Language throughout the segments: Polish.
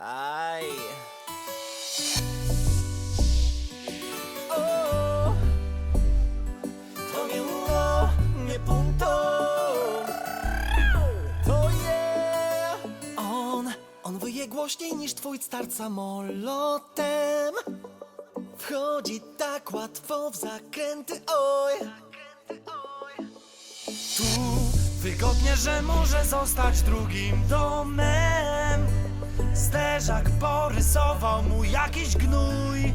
Aj. O, to nie uno, nie punto. To je on, on wyje głośniej niż twój start samolotem. Wchodzi tak łatwo w zakręty, oj. Tu wygodnie, że może zostać drugim domem Zderzak porysował mu jakiś gnój.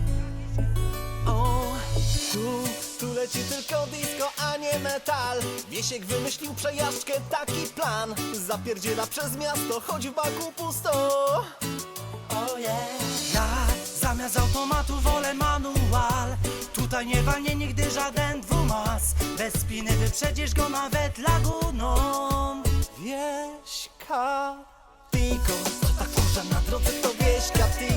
O, tu, tu leci tylko disco, a nie metal. Wiesiek wymyślił przejażdżkę, taki plan. Zapierdziela przez miasto, choć w baku pusto. Oh yeah Ja zamiast automatu wolę manual. Tutaj nie walnie nigdy żaden dwumas. Bez spiny wyprzedzisz go nawet laguną. Wieśka Tiko, kurza na drodze to wieśka Tiko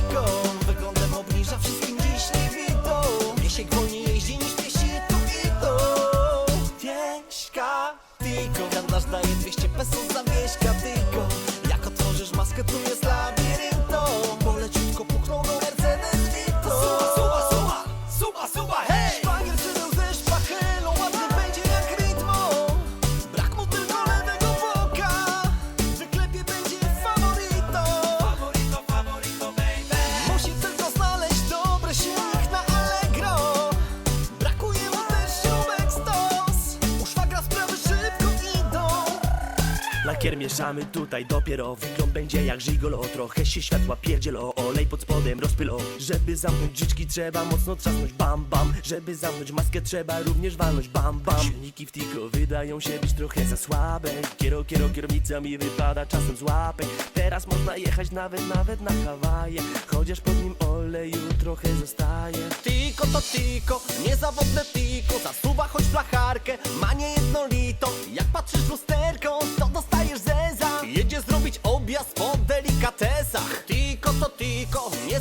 Lakier mieszamy tutaj dopiero Wygląd będzie jak żigolo. Trochę się światła pierdzielo Olej pod spodem rozpylo. Żeby zamknąć drzwiczki trzeba mocno trzasnąć bam bam. Żeby zamknąć maskę trzeba również walnąć bam bam. Silniki w tiko wydają się być trochę za słabe. Kiero, kiero, kierownica mi wypada czasem z łapek. Teraz można jechać nawet, nawet na Hawaje. Chociaż pod nim oleju trochę zostaje. Tiko to tiko, niezawodne tiko Zasuwa choć flacharkę, ma niejednolito Jak patrzysz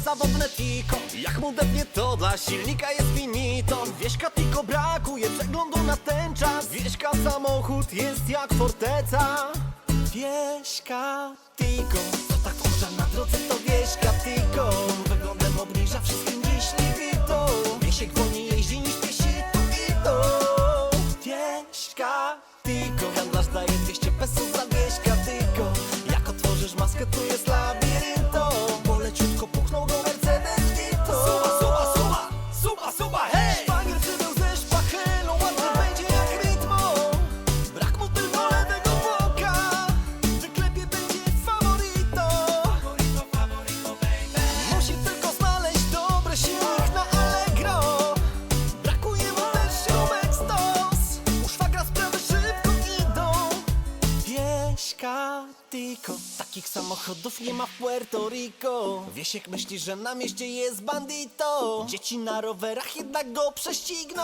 tiko, niezawodne tiko. Jak mu depnie to dla silnika jest finito. Wieśka tiko brakuje przeglądu na ten czas. Wieśka samochód jest jak forteca. Wieśka tiko, co tak kurza na drodze to wieśka tiko. Wyglądem obniża wszystkim dziś libido Wiesiek wolniej jeździ niż piesi to Wieśka tiko, handlarz daje 200 pesos za wieśka tiko Tico Takich samochodów nie ma w Puerto Rico. Wiesiek myśli, że na mieście jest bandito? Dzieci na rowerach jednak go prześcigną.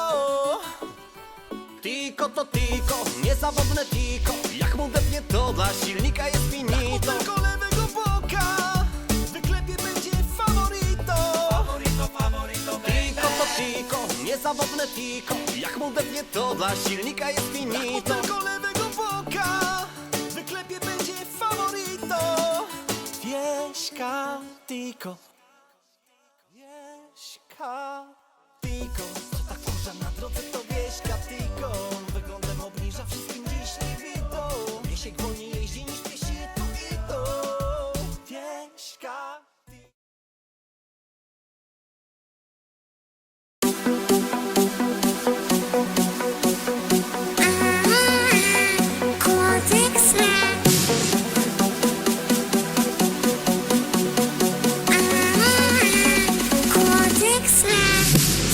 Tiko to tiko, niezawodne tiko Jak mu depnie to dla silnika jest finito. Tylko lewego boka. Wyklepie będzie favorito Favorito, favorito, baby. Tiko to tiko, niezawodne tiko Jak mu depnie to dla silnika jest finito. Tylko lewego boka Wieśka tiko Wieśka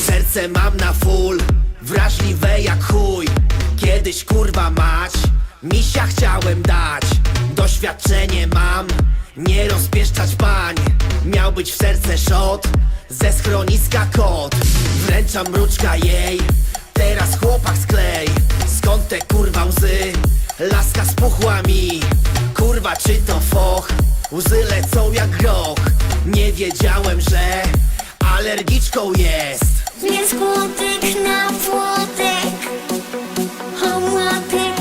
Serce mam na full, wrażliwe jak chuj. Kiedyś kurwa mać, misia chciałem dać. Doświadczenie mam, nie rozpieszczać pań. Miał być w serce shot, ze schroniska kot. Wręczam mruczka jej, teraz chłopak sklej. Skąd te kurwa łzy, laska spuchła mi. Kurwa czy to foch, łzy lecą jak groch. Nie wiedziałem, że alergiczką jest. Więc na płotek Homotek